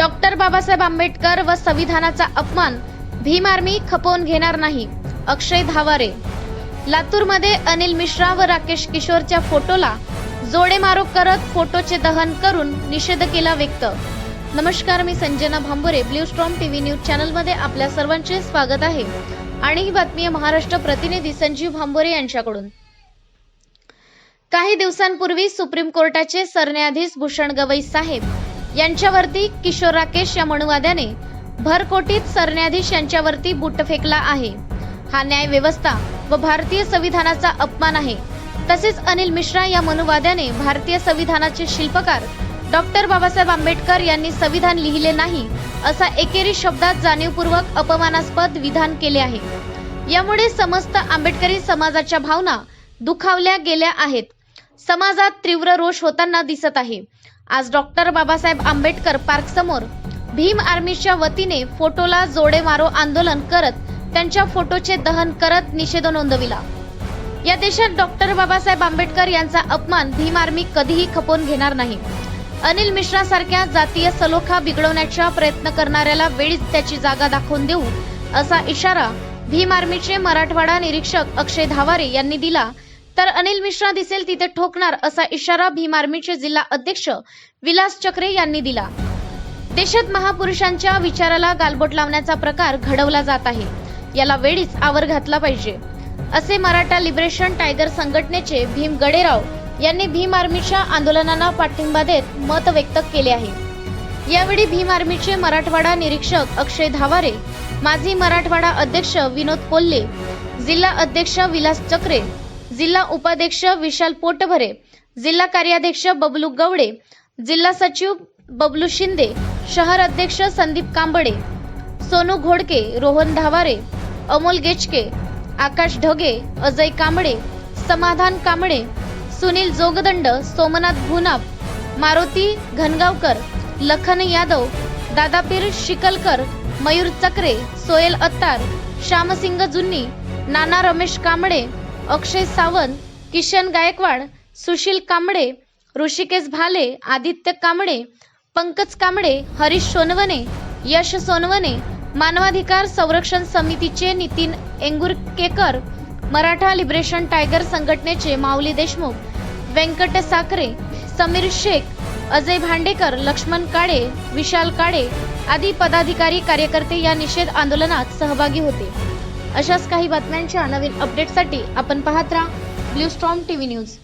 Doctor Babasaheb Ambedkar व संविधानाचा अपमान Bhim army खपवून घेणार नाही अक्षय धावारे. लातूरमध्ये अनिल मिश्रा व राकेश किशोरच्या फोटोला जोडेमारो करत फोटोचे दहन करून निषेध केला व्यक्त. नमस्कार मी Sanjana Bhambure blue storm TV news चॅनलमध्ये आपल्या सर्वांचे स्वागत आहे. आणि ही बातमी आहे महाराष्ट्र प्रतिनिधी संजीव भांबोरे यांच्याकडून. काही दिवसांपूर्वी सुप्रीम कोर्टाचे सरन्यायाधीश भूषण गवई साहेब यांच्यावरती किशोर राकेश या मनुवाद्याने भरकोटीत सरन्यायाधीश यांच्यावरती बुट फेकला आहे. हा न्याय व्यवस्था व भारतीय संविधानाचा अपमान आहे. तसेच अनिल मिश्रा या मनुवाद्याने भारतीय संविधानाचे शिल्पकार डॉक्टर बाबासाहेब आंबेडकर यांनी संविधान लिहिले नाही असा एकेरी शब्दात जाणीवपूर्वक अपमानास्पद विधान केले आहे. यामुळे समस्त आंबेडकरी समाजाच्या भावना दुखावल्या गेल्या आहेत. समाजात तीव्र रोष होताना दिसत आहे. आज डॉक्टर बाबासाहेब आंबेडकर पार्क समोर भीम आर्मीच्या वतीने फोटोला जोडे मारो आंदोलन करत त्यांच्या फोटोचे दहन करत निषेध नोंदविला. या देशात डॉक्टर बाबासाहेब आंबेडकर यांचा अपमान भीम आर्मी कधीही खपवून घेणार नाही. अनिल मिश्रा सारख्या जातीय सलोखा बिघडवण्याचा प्रयत्न करणाऱ्याला वेळीच त्याची जागा दाखवून देऊ असा इशारा भीम आर्मीचे मराठवाडा निरीक्षक अक्षय धावारे यांनी दिला. तर अनिल मिश्रा दिसेल तिथे ठोकणार असा इशारा भीम आर्मीचे जिल्हा अध्यक्ष विलास चक्रे यांनी दिला. देशात महापुरुषांच्या विचाराला गालबोट लावण्याचा प्रकार घडवला जात आहे. याला वेळीच आवर घातला पाहिजे. असे मराठा लिबरेशन टायगर संघटनेचे भीम गडेराव यांनी भीम आर्मीच्या आंदोलनांना पाठिंबा देत मत व्यक्त केले आहे. यावेळी भीम आर्मीचे मराठवाडा निरीक्षक अक्षय धावारे माजी मराठवाडा अध्यक्ष विनोद कोल्हे जिल्हा अध्यक्ष विलास चक्रे जिल्हा उपाध्यक्ष विशाल पोटभरे जिल्हा कार्याध्यक्ष बबलू गवडे जिल्हा सचिव बबलू शिंदे शहर अध्यक्ष संदीप कांबडे सोनू घोडके रोहन धावारे अमोल गेचके आकाश ढगे अजय कांबळे समाधान कांबळे सुनील जोगदंड सोमनाथ भुनाप मारुती घनगावकर लखन यादव दादापीर शिकलकर मयूर चक्रे सोयल अत्तार श्यामसिंग जुन्नी नाना रमेश कांबळे अक्षय सावंत किशन गायकवाड सुशील कांबळे ऋषिकेश भाले आदित्य कांबळे पंकज कांबळे हरीश सोनवणे यश सोनवणे मानवाधिकार संरक्षण समितीचे नितीन एंगुरकेकर मराठा लिबरेशन टायगर संघटनेचे माऊली देशमुख व्यंकट साखरे समीर शेख अजय भांडेकर लक्ष्मण काळे विशाल काळे आदी पदाधिकारी कार्यकर्ते या निषेध आंदोलनात सहभागी होते. अशाच काही बातम्यांच्या नवीन अपडेटसाठी आपण पाहत राहा. Blue storm TV news.